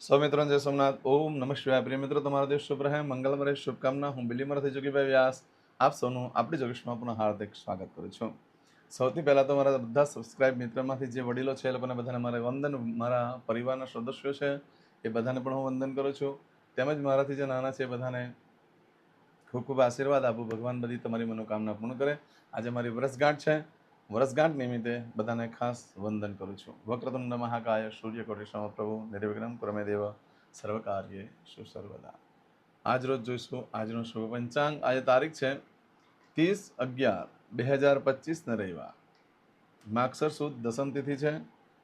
સૌ મિત્રો જય સોમનાથ. ઓમ નમઃ પ્રિય મિત્રો, તમારા દિવસ શુભ રહે. મંગલમય શુભકામના. હું બિલીમરથી જોગીભાઈ વ્યાસ. આપ સૌનું આપણી જોગીશમાં પુનઃ હાર્દિક સ્વાગત કરું છું. સૌથી પહેલાં તો મારા બધા સબસ્ક્રાઇબ મિત્રમાંથી જે વડીલો છે, એ લોકોને બધાને મારે વંદન. મારા પરિવારના સદસ્યો છે, એ બધાને પણ હું વંદન કરું છું. તેમજ મારાથી જે નાના છે, એ બધાને ખૂબ ખૂબ આશીર્વાદ આપું. ભગવાન બધી તમારી મનોકામના પૂર્ણ કરે. આજે મારી વરસગાંઠ છે. વરસગાંઠ નિમિત્તે બધાને ખાસ વંદન કરું છું. વક્રતુંડ મહાકાય સૂર્યકોટી સમપ્રભુ નિર્વિઘ્નમ ક્રમે દેવ સર્વ કાર્ય સુસર્વદા. આજ રોજ જોઈશું આજનો શુભ પંચાંગ. આજે તારીખ છે ત્રીસ અગિયાર બે હજાર પચીસને રવિવાર. માક્ષર સુદ દસમ તિથિ છે.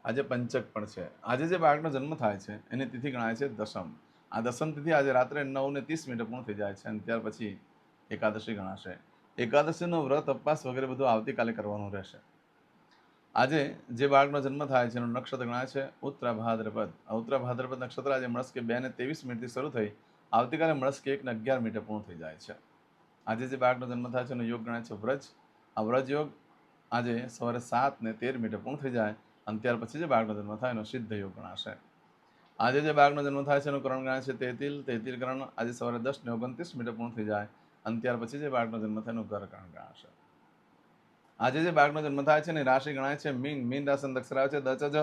આજે પંચક પણ છે. આજે જે બાળકનો જન્મ થાય છે, એની તિથિ ગણાય છે દસમ. આ દસમ તિથિ આજે રાત્રે નવ ને ત્રીસ મિનિટે પૂર્ણ થઈ જાય છે અને ત્યાર પછી એકાદશી ગણાશે. એકાદશીનો વ્રત ઉપવાસ વગેરે બધું આવતીકાલે કરવાનું રહેશે. આજે જે બાળકનો જન્મ થાય છે એનું નક્ષત્ર ગણાય છે ઉત્તરા ભાદ્રપદ ઉત્તરા ભાદ્રપદ નક્ષત્ર આજે મળસ્કે બે ને ત્રેવીસ મિનિટથી શરૂ થઈ આવતીકાલે મળસ્કે એક ને અગિયાર મિનિટે પૂર્ણ થઈ જાય છે. આજે જે બાળકનો જન્મ થાય છે એનો યોગ ગણાય છે વ્રજ. આ વ્રજ યોગ આજે સવારે સાત ને તેર મિનિટે પૂર્ણ થઈ જાય અને ત્યાર પછી જે બાળકનો જન્મ થાય એનો સિદ્ધ યોગ ગણાશે. આજે જે બાળકનો જન્મ થાય છે એનું કરણ ગણાય છે તેતિલ. તેતિલ કરણ આજે સવારે દસ ને ઓગણત્રીસ મિનિટે પૂર્ણ થઈ જાય અને ત્યાર પછી જે બાળકનો જન્મ થાય એનું ઘર કરણ ગણાશે. આજે જે બાળકનો જન્મ થાય છે ને રાશિ ગણાય છે, મીન મીન રાશિ અક્ષર આવે છે દચજ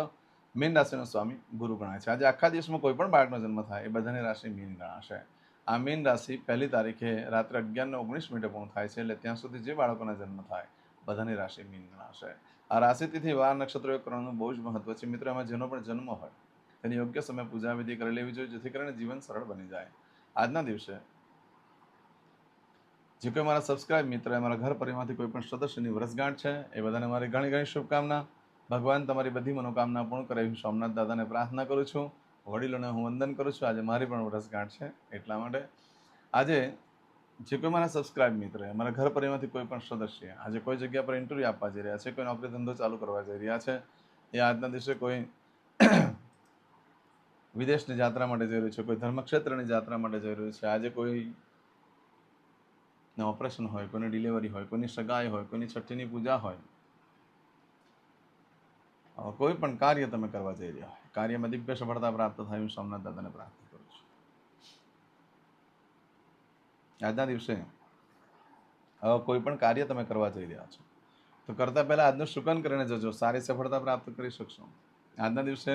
મીન રાશિનો સ્વામી, ગુરુ ગણાય છે. આજે આખા દિવસમાં કોઈ પણ બાળકનો જન્મ થાય, એ બધાની રાશિ મીન ગણાશે. આ મીન રાશિ પહેલી તારીખે રાત્રે અગિયારને ઓગણીસ મિનિટે પૂર્ણ થાય છે, એટલે ત્યાં સુધી જે બાળકોના જન્મ થાય, બધાની રાશિ મીન ગણાશે. આ રાશિથી વાર, નક્ષત્રો કરવાનું બહુ જ મહત્વ છે. મિત્રો, એમાં જેનો પણ જન્મ હોય, તેની યોગ્ય સમય પૂજા વિધિ કરી લેવી જોઈએ, જેથી કરીને જીવન સરળ બની જાય. આજના દિવસે જે કોઈ મારા સબસ્ક્રાઇબ મિત્ર, મારા ઘર પરિવારમાંથી કોઈ પણ સદસ્યની વર્ષગાંઠ છે, એ બધાને મારી ઘણી ઘણી શુભકામના. ભગવાન તમારી બધી મનોકામના પૂર્ણ કરે. હું સોમનાથ દાદાને પ્રાર્થના કરું છું. વડીલોને હું વંદન કરું છું. આજે મારી પણ વર્ષગાંઠ છે, એટલા માટે. આજે જે કોઈ મારા સબસ્ક્રાઇબ મિત્ર, મારા ઘર પરિવારમાંથી કોઈ પણ સદસ્ય આજે કોઈ જગ્યા પર ઇન્ટરવ્યૂ આપવા જઈ રહ્યા છે, કોઈ નોકરી ધંધો ચાલુ કરવા જઈ રહ્યા છે, એ આજના દિવસે કોઈ વિદેશની યાત્રા માટે જઈ રહ્યું છે, કોઈ ધર્મક્ષેત્રની યાત્રા માટે જઈ રહ્યું છે, આજે કોઈ ને ઓપરેશન હોય કોઈની ડિલિવરી હોય કોઈની સગાઈ હોય કોઈની છઠ્ઠીની પૂજા હોય. કોઈ પણ કાર્ય તમે કરવા જઈ રહ્યા હોય. કાર્યમાં દિવ્ય સફળતા પ્રાપ્ત થાય હું સોમનાથ દાદાને પ્રાર્થના કરું છું. આજના દિવસે કોઈ પણ કાર્ય તમે કરવા જઈ રહ્યા છો, તો કરતા પહેલાં આજનું શુકન કરીને જજો, સારી સફળતા પ્રાપ્ત કરી શકશો. આજના દિવસે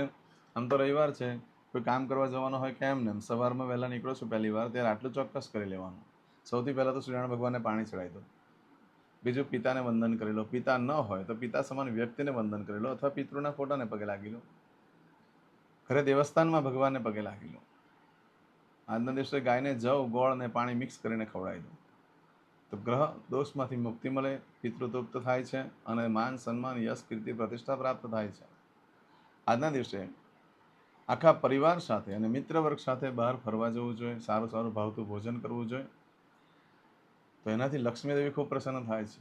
આમ તો રવિવાર છે, કોઈ કામ કરવા જવાનો હોય કેમ ને સવારમાં વહેલા નીકળો છો, પહેલી વાર, ત્યારે આટલું ચોક્કસ કરી લેવાનું. સૌથી પહેલાં તો સૂર્યનારાયણ ભગવાનને પાણી ચડાવી દો. બીજું પિતાને વંદન કરી લો. પિતા ન હોય તો પિતા સમાન વ્યક્તિને વંદન કરી લો અથવા પિતૃના ફોટાને પગે લાગી લો. ઘરે દેવસ્થાનમાં ભગવાનને પગે લાગી લો. આજના દિવસે ગાયને જવ, ગોળ અને પાણી મિક્સ કરીને ખવડાવી દો. તો ગ્રહ દોષમાંથી મુક્તિ મળે, પિતૃતૃપ્ત થાય છે અને માન, સન્માન, યશ, કીર્તિ, પ્રતિષ્ઠા પ્રાપ્ત થાય છે. આજના દિવસે આખા પરિવાર સાથે અને મિત્ર વર્ગ સાથે બહાર ફરવા જવું જોઈએ, સારું સારું ભાવતું ભોજન કરવું જોઈએ. તો એનાથી લક્ષ્મીદેવી ખૂબ પ્રસન્ન થાય છે.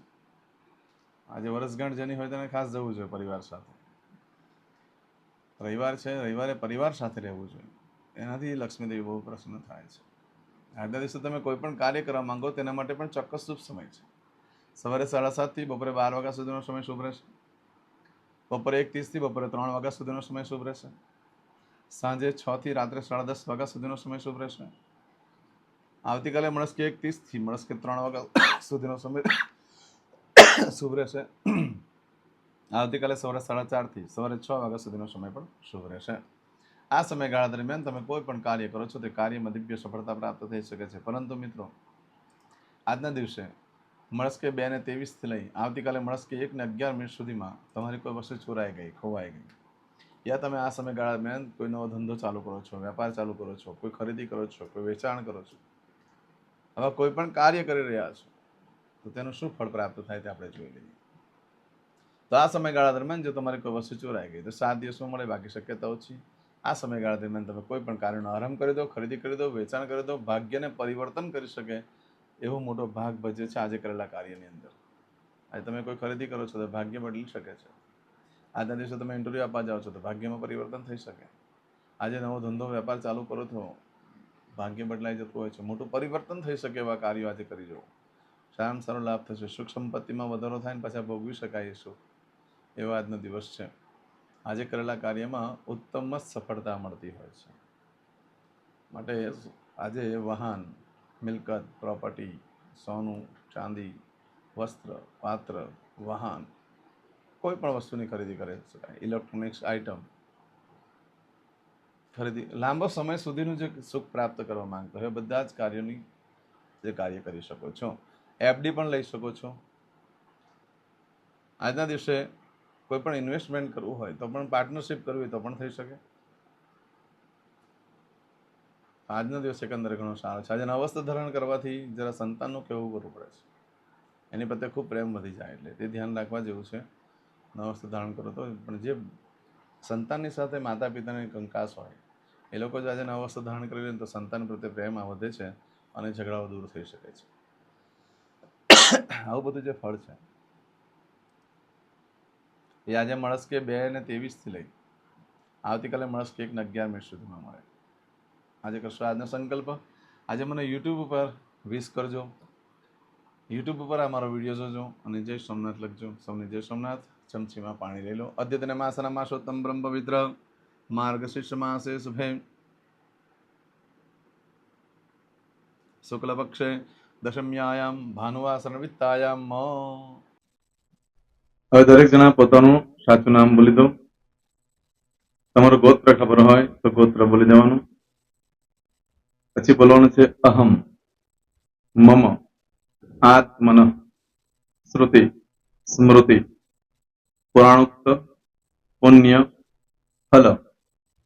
આજે વરસગાંઠ જેની હોય તેને ખાસ જવું જોઈએ પરિવાર સાથે. રવિવાર છે, રવિવારે પરિવાર સાથે રહેવું જોઈએ. એનાથી લક્ષ્મીદેવી બહુ પ્રસન્ન થાય છે. આજના દિવસે તમે કોઈ પણ કાર્ય કરવા માંગો તેના માટે પણ ચોક્કસ શુભ સમય છે. સવારે સાડા સાતથી બપોરે બાર વાગ્યા સુધીનો સમય શુભ રહેશે. બપોરે એક ત્રીસથી બપોરે ત્રણ વાગ્યા સુધીનો સમય શુભ રહેશે. સાંજે છથી રાત્રે સાડા દસ વાગ્યા સુધીનો સમય શુભ રહેશે. આવતીકાલે મળસ્કે એક ત્રીસથી મળસ્કે ત્રણ વાગ્યા સુધીનો સમય શુભ રહેશે. આવતીકાલે સવારે સાડા ચારથી સવારે છ વાગ્યા સુધીનો સમય પણ શુભ રહેશે. આ સમયગાળા દરમિયાન તમે કોઈ પણ કાર્ય કરો છો તે કાર્યમાં દિવ્ય સફળતા પ્રાપ્ત થઈ શકે છે. પરંતુ મિત્રો, આજના દિવસે મળસ્કે બે ને ત્રેવીસથી લઈ આવતીકાલે મળસ્કે એક ને અગિયાર મિનિટ સુધીમાં તમારી કોઈ વસ્તુ ચોરાઈ ગઈ, ખોવાઈ ગઈ. યા તમે આ સમયગાળા દરમિયાન કોઈ નવો ધંધો ચાલુ કરો છો, વેપાર ચાલુ કરો છો, કોઈ ખરીદી કરો છો, કોઈ વેચાણ કરો છો હવે કોઈ પણ કાર્ય કરી રહ્યા છો, તો તેનું શું ફળ પ્રાપ્ત થાય તે આપણે જોઈ લઈએ. તો આ સમયગાળા દરમિયાન જો તમારી કોઈ વસ્તુ ચોરાઈ ગઈ, તો સાત દિવસમાં મળે, બાકી શક્યતા ઓછી આ સમયગાળા દરમિયાન તમે કોઈ પણ કાર્યનો આરંભ કરી દો, ખરીદી કરી દો, વેચાણ કરી દો, ભાગ્યને પરિવર્તન કરી શકે એવો મોટો ભાગ ભજે છે આજે કરેલા કાર્યની અંદર. આજે તમે કોઈ ખરીદી કરો છો તો ભાગ્ય બદલી શકે છે. આજના દિવસે તમે ઇન્ટરવ્યૂ આપવા જાઓ છો તો ભાગ્યમાં પરિવર્તન થઈ શકે. આજે નવો ધંધો, વેપાર ચાલુ કરો છો ભાગ્ય બદલાઈ જતું હોય છે. મોટું પરિવર્તન થઈ શકે એવા કાર્યો આજે કરી જવું સારામાં સારો લાભ થશે. સુખ સંપત્તિમાં વધારો થાય ને પાછા ભોગવી શકાય સુખ એવો આજનો દિવસ છે. આજે કરેલા કાર્યમાં ઉત્તમ જ સફળતા મળતી હોય છે. માટે આજે વાહન, મિલકત, પ્રોપર્ટી, સોનું, ચાંદી, વસ્ત્ર, પાત્ર, વાહન કોઈ પણ વસ્તુની ખરીદી કરી શકાય. ઇલેક્ટ્રોનિક્સ આઇટમ ખરીદી લાંબો સમય સુધીનું જે સુખ પ્રાપ્ત કરવા માંગતો હોય બધા જ કાર્યોની જે કાર્ય કરી શકો છો. એફડી પણ લઈ શકો છો. આજના દિવસે કોઈ પણ ઇન્વેસ્ટમેન્ટ કરવું હોય તો પણ પાર્ટનરશિપ કરવી હોય તો પણ થઈ શકે. આજનો દિવસ એકંદરે ઘણો સારો છે. આજે અવસ્થા ધારણ કરવાથી જરા સંતાનનું કહેવું કરવું પડે છે. એની પ્રત્યે ખૂબ પ્રેમ વધી જાય એટલે તે ધ્યાન રાખવા જેવું છે. નવસ્થ ધારણ કરો તો પણ જે સંતાનની સાથે માતા પિતાની કંકાસ હોય એ લોકો જો આજે નવસ્થ ધારણ કરી લે તો સંતાન પ્રત્યે પ્રેમ વધે છે અને ઝઘડાઓ દૂર થઈ શકે છે. આવું બધું જે ફળ છે, એ આજે મળસ કે બે ને ત્રેવીસથી લઈ, આવતીકાલે મળસ કે એક ને અગિયાર મિનિટ સુધીમાં મળે. આજે કરશો આજનો સંકલ્પ? આજે મને યુટ્યુબ ઉપર વિશ કરજો. યુટ્યુબ ઉપર આ મારો વીડિયો જોજો અને જય સોમનાથ લખજો. સૌને જય સોમનાથ. ચમચીમાં પાણી લઈ લો. અદ્યતન માસના માસોત્તમ બ્રહ્મ પવિત્ર શુભે શુક્લ પક્ષે દશમ્યાયામ ભાનુવાસનવિત્તાયામ હવે દરેક જણા પોતાનું સાચું નામ બોલી દો. તમારું ગોત્ર ખબર હોય તો ગોત્ર બોલી દેવાનું. પછી બોલવાનું છે અહમ, મમ, આત્મન, શ્રુતિ, સ્મૃતિ, પુરાણોક્ત, પુણ્ય, ફલ.